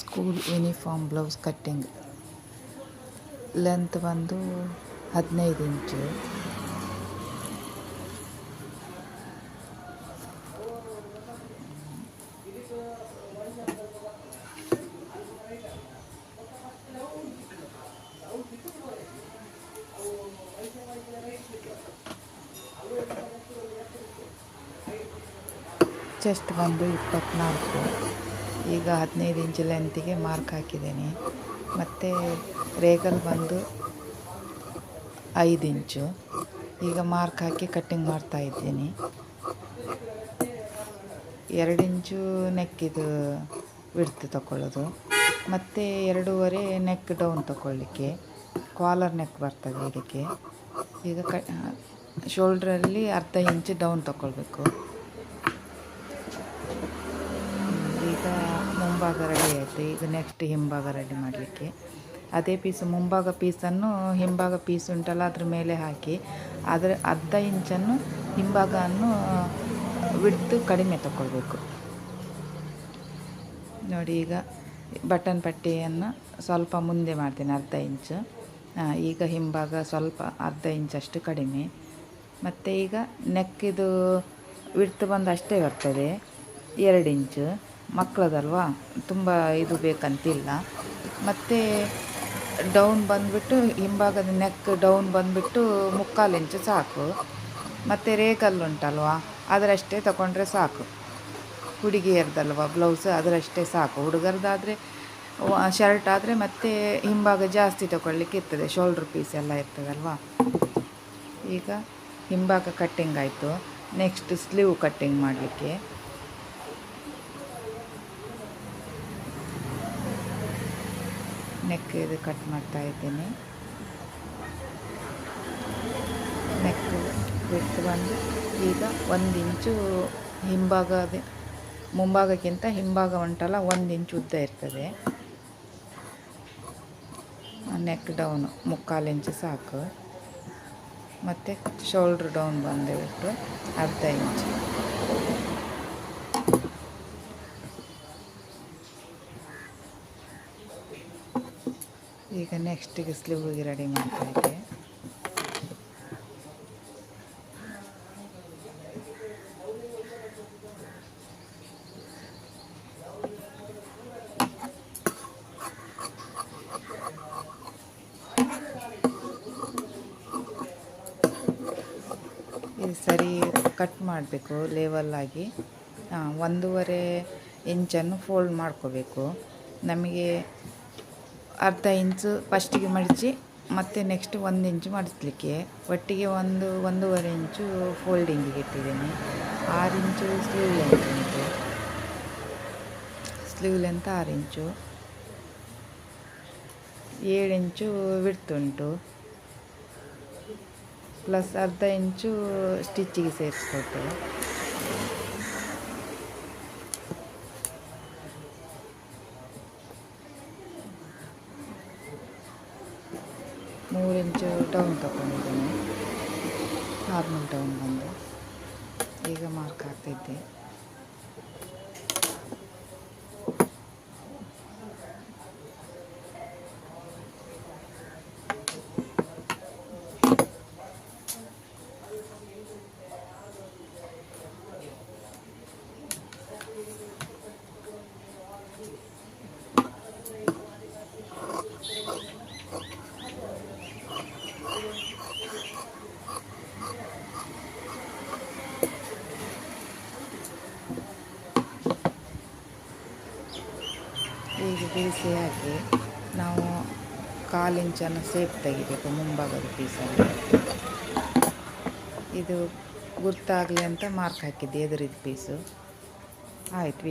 School uniform blouse cutting. Length ಬಂದು ಹದಿನೈದು ಇಂಚು. Chest ಬಂದು ಇಪ್ಪತ್ತ್ನಾಲ್ಕು ಈಗ ಹದಿನೈದು ಇಂಚು ಲೆಂತಿಗೆ ಮಾರ್ಕ್ ಹಾಕಿದ್ದೀನಿ. ಮತ್ತು ರೇಗಲ್ ಬಂದು ಐದು ಇಂಚು. ಈಗ ಮಾರ್ಕ್ ಹಾಕಿ ಕಟ್ಟಿಂಗ್ ಮಾಡ್ತಾ ಇದ್ದೀನಿ. ಎರಡು ಇಂಚು ನೆಕ್ಕಿದು ವಿಡ್ತು ತಗೊಳ್ಳೋದು ಮತ್ತು ಎರಡೂವರೆ ನೆಕ್ ಡೌನ್ ತಗೊಳ್ಳಿಕ್ಕೆ ಕಾಲರ್ ನೆಕ್ ಬರ್ತದೆ ಇದಕ್ಕೆ. ಈಗ ಕ ಶೋಲ್ಡ್ರಲ್ಲಿ ಅರ್ಧ ಇಂಚು ಡೌನ್ ತಗೊಳ್ಬೇಕು ಈಗ ಮುಂಭಾಗ ರೆಡಿ ಆಯಿತು ಈಗ ನೆಕ್ಸ್ಟ್ ಹಿಂಭಾಗ ರೆಡಿ ಮಾಡಲಿಕ್ಕೆ. ಅದೇ ಪೀಸು ಮುಂಭಾಗ ಪೀಸನ್ನು ಹಿಂಭಾಗ ಪೀಸ್ ಉಂಟಲ್ಲ, ಅದ್ರ ಮೇಲೆ ಹಾಕಿ. ಅದರ ಅರ್ಧ ಇಂಚನ್ನು ಹಿಂಭಾಗವನ್ನು ಬಿಡ್ತು ಕಡಿಮೆ ತಗೊಳ್ಬೇಕು ನೋಡಿ ಈಗ ಬಟನ್ ಪಟ್ಟಿಯನ್ನು ಸ್ವಲ್ಪ ಮುಂದೆ ಮಾಡ್ತೀನಿ, ಅರ್ಧ ಇಂಚು ಈಗ ಹಿಂಭಾಗ ಸ್ವಲ್ಪ ಅರ್ಧ ಇಂಚಷ್ಟು ಕಡಿಮೆ. ಮತ್ತು ಈಗ ನೆಕ್ಕಿದು ವಿಡ್ತು ಬಂದು ಅಷ್ಟೇ ಬರ್ತದೆ, ಎರಡು ಇಂಚು ಮಕ್ಕಳದಲ್ವಾ? ತುಂಬ ಇದು ಬೇಕಂತಿಲ್ಲ. ಮತ್ತು ಡೌನ್ ಬಂದುಬಿಟ್ಟು ಹಿಂಭಾಗದ ನೆಕ್ ಡೌನ್ ಬಂದುಬಿಟ್ಟು ಮುಕ್ಕಾಲು ಇಂಚು ಸಾಕು. ಮತ್ತು ರೇಗಲ್ ಉಂಟಲ್ವಾ? ಅದರಷ್ಟೇ ತಗೊಂಡ್ರೆ ಸಾಕು. ಹುಡುಗಿಯರ್ದಲ್ವ ಬ್ಲೌಸ್ ಅದರಷ್ಟೇ ಸಾಕು. ಹುಡುಗರದಾದರೆ ಶರ್ಟ್ ಆದರೆ ಮತ್ತೆ ಹಿಂಭಾಗ ಜಾಸ್ತಿ ತಗೊಳ್ಳಿಕ್ಕೆ ಇರ್ತದೆ. ಶೋಲ್ಡ್ರ್ ಪೀಸ್ ಎಲ್ಲ ಇರ್ತದಲ್ವಾ? ಈಗ ಹಿಂಭಾಗ ಕಟ್ಟಿಂಗ್ ಆಯಿತು. ನೆಕ್ಸ್ಟ್ ಸ್ಲೀವ್ ಕಟ್ಟಿಂಗ್ ಮಾಡಲಿಕ್ಕೆ. ನೆಕ್ ಇದು ಕಟ್ ಮಾಡ್ತಾ ಇದ್ದೀನಿ. ನೆಕ್ ಬಿಟ್ಟು ಬಂದು ಈಗ ಒಂದು ಇಂಚು ಹಿಂಭಾಗ ಮುಂಭಾಗಕ್ಕಿಂತ ಹಿಂಭಾಗ ಉಂಟಲ್ಲ ಒಂದು ಇಂಚು ಉದ್ದ ಇರ್ತದೆ. ನೆಕ್ ಡೌನು ಮುಕ್ಕಾಲು ಇಂಚು ಸಾಕು. ಮತ್ತು ಶೋಲ್ಡ್ರ್ ಡೌನ್ ಬಂದುಬಿಟ್ಟು ಅರ್ಧ ಇಂಚು. ಈಗ ನೆಕ್ಸ್ಟಿಗೆ ಹೋಗಿ ರೆಡಿ ಮಾಡ್ತಾ ಇದ್ದೆ. ಇದು ಸರಿ ಕಟ್ ಮಾಡಬೇಕು ಲೇವಲ್ಲಾಗಿ ಒಂದೂವರೆ ಇಂಚನ್ನು ಫೋಲ್ಡ್ ಮಾಡ್ಕೋಬೇಕು. ನಮಗೆ ಅರ್ಧ ಇಂಚು ಫಸ್ಟಿಗೆ ಮಡಚಿ, ಮತ್ತು ನೆಕ್ಸ್ಟ್ ಒಂದು ಇಂಚು ಮಡಿಸ್ಲಿಕ್ಕೆ ಒಟ್ಟಿಗೆ ಒಂದು, ಒಂದೂವರೆ ಇಂಚು ಫೋಲ್ಡಿಂಗಿಗೆ ಇಟ್ಟಿದ್ದೀನಿ. ಆರು ಇಂಚು ಸ್ಲೀವ್ ಲೆಂತ್ ಉಂಟು. ಸ್ಲೀವ್ ಲೆಂತ್ ಆರು ಇಂಚು. ಏಳು ಇಂಚು ಉಂಟು. ಪ್ಲಸ್ ಅರ್ಧ ಇಂಚು ಸ್ಟಿಚ್ಚಿಗೆ ಸೇರಿಸ್ಕೊಟ್ಟು ಮೂರು ಇಂಚು ಡೌನ್ ತಗೊಂಡಿದ್ದೇನೆ ನಾರ್ಮಲ್ ಟೌನ್ ಬಂದು. ಈಗ ಮಾರ್ಕ್ ಹಾಕ್ತಿದ್ದೆ. ಬಿಡಿಸಿ ಹಾಕಿ ನಾವು ಕಾಲು ಇಂಚನ್ನು ಸೇಪ್ ತೆಗಿಬೇಕು ಮುಂಭಾಗದ ಪೀಸಲ್ಲಿ. ಇದು ಗುರ್ತಾಗಲಿ ಅಂತ ಮಾರ್ಕ್ ಹಾಕಿದ್ದೆ ಎದುರಿದ ಪೀಸು. ಆಯ್ತು